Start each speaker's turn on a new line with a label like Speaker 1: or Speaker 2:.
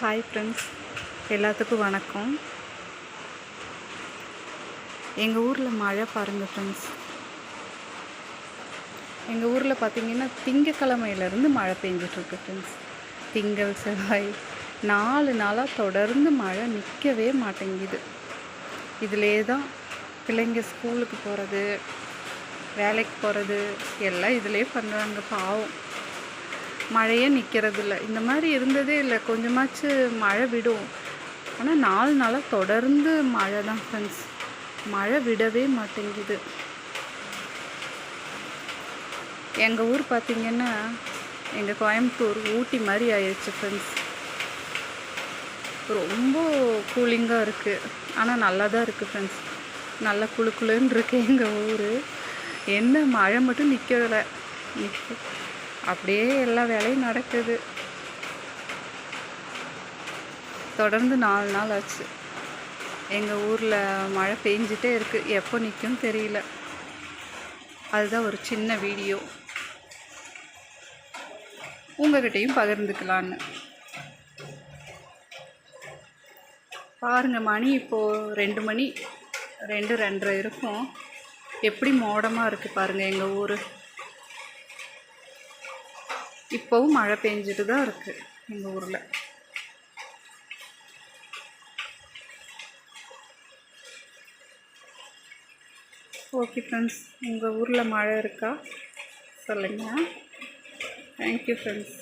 Speaker 1: Hi friends எல்லாத்துக்கும் வணக்கம். எங்கள் ஊரில் மழை பாருங்கள் ஃப்ரெண்ட்ஸ் எங்கள் ஊரில் பார்த்தீங்கன்னா திங்கக்கிழமையிலேருந்து மழை பெஞ்சிட்ருக்கு ஃப்ரெண்ட்ஸ் திங்கள் செவ்வாய் நாலு நாளாக தொடர்ந்து மழை நிற்கவே மாட்டேங்குது. இதிலே தான் பிள்ளைங்க ஸ்கூலுக்கு போகிறது வேலைக்கு போகிறது எல்லாம் இதிலே பண்ணுறாங்க பாவம். மழையே நிற்கிறதில்ல இந்த மாதிரி இருந்ததே இல்லை. கொஞ்சமாச்சு மழை விடும். ஆனால் நாலு நாளாக தொடர்ந்து மழை தான் ஃப்ரெண்ட்ஸ் மழை விடவே மாட்டேங்குது. எங்கள் ஊர் பார்த்திங்கன்னா எங்கள் கோயம்புத்தூர் ஊட்டி மாதிரி ஆயிடுச்சு ஃப்ரெண்ட்ஸ் ரொம்ப கூலிங்காக இருக்குது ஆனால் நல்லா தான் இருக்குது ஃப்ரெண்ட்ஸ் நல்லா குளு குளுன்னு இருக்கு எங்கள் ஊர். என்ன மழை மட்டும் நிற்கலை நிற்க அப்படியே எல்லா வேலையும் நடக்குது. தொடர்ந்து நாலு நாள் ஆச்சு. எங்கள் ஊரில் மழை பெஞ்சிட்டே இருக்குது எப்போ நிற்கும் தெரியல. அதுதான் ஒரு சின்ன வீடியோ. உங்ககிட்டையும் பகிர்ந்துக்கலான்னு. பாருங்கள் மணி இப்போது ரெண்டு மணி ரெண்டு ரெண்டரை இருக்கும். எப்படி மோடமாக இருக்குது பாருங்கள் எங்கள் ஊர். இப்போவும் மழை பெஞ்சிட்டு தான் இருக்குது எங்கள் ஊரில். ஓகே ஃப்ரெண்ட்ஸ் உங்கள் ஊரில் மழை இருக்கா? சொல்லுங்கள் தேங்க்யூ ஃப்ரெண்ட்ஸ்